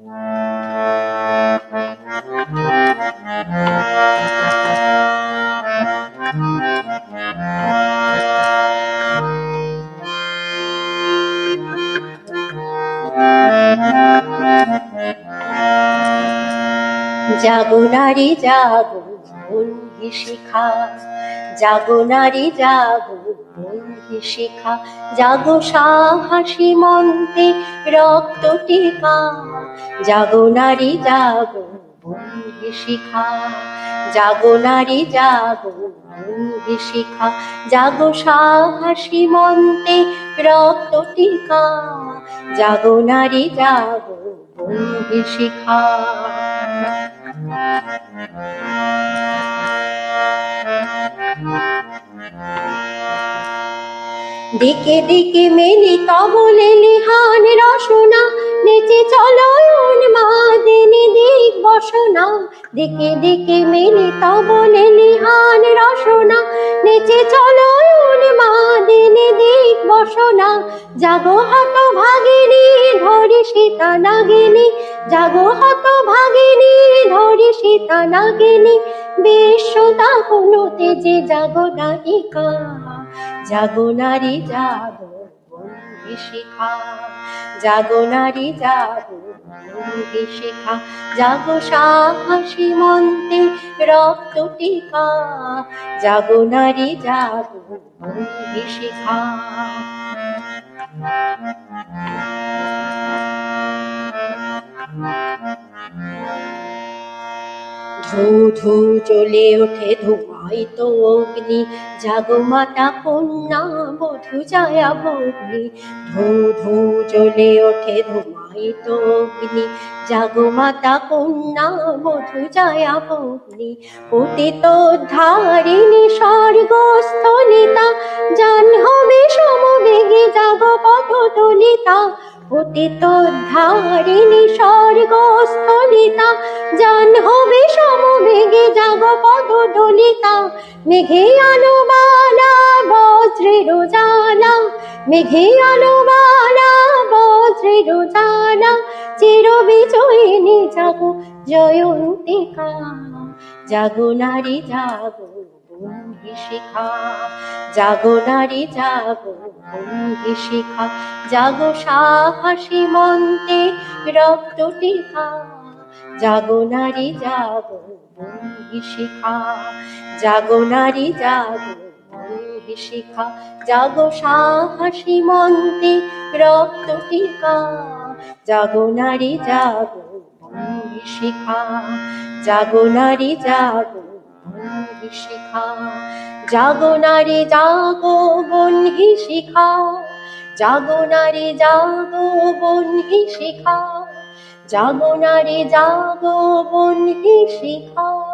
জাগো নারী, জাগো বন্ধি শিখা জাগো নারী, জাগো বন্ধি শিখা জাগো সাহসী মন্তে রক্ত টিকা। জাগো নারী, জাগো বন্ধি শিখা। জাগো নারী, জাগো বন্ধি শিখা। জাগো সাহসী মন্তে রক্ত টিকা। জাগো নারী, জাগো বন্ধি শিখা। দিকে দিকে মেলি কবলে লিহান রসনা। নেচে চলো মা দিনে দিক বসনা। দিকে দিকে মেলি কবলে লিহান রসনা। নেচে চলো মা দিনে দিক বসনা। জাগো হত ভাগিনী ধরি সীতা নাগিনী। জাগো হত ভাগিনী ধরি সীতা নাগিনী। বিশ্বতা কোনো তেজে জাগো নায়িকা। জাগো নারী, জাগো শিখা। জাগো নারী, জাগো সাহসী রক্ত টিকা। জাগো নারী ধু ধু চলে ওঠে ধোঁয়াই তো অগ্নি। জাগো মাতা কন্যা, বধু ছায়া ভগ্নি। ধু ধু চলে ওঠে ধোঁয়াই তো অগ্নি। জাগো মাতা কন্যা, বধু ছায়া ভগ্নি। পতিত ধারিণী স্বর্গস্থলিতা সমবেগে জাগো পথ দলিতা পতিত ধারিণী স্বর্গস্থলিতা জাহ্নবী সমবেগে জাগ পদ দলিতা মেঘে আলো বালা বজ্রের জালা মেঘে আলো বালা বজ্রের জালা চির বিজয়িনী জাগো জয়ন্তিকা, জাগো নারী, জাগো শিখা, জাগো নারী, জাগো বন্ধি শিখা, জাগো সাহসী মন্তে রক্ত টিকা জাগো নারী, জাগো বন্ধি শিখা। জাগো নারী, জাগো বন্ধি শিখা। জাগো সাহসী মন্তে রক্ত টিকা জাগো নারী, জাগো বন্ধি শিখা। জাগো নারী, জাগো বন্ধি শিখা। জাগো নারী, জাগো বন্ধি শিখা। জাগো নারী, জাগো বন্ধি শিখা। জাগো নারী, জাগো বন্ধি শিখা।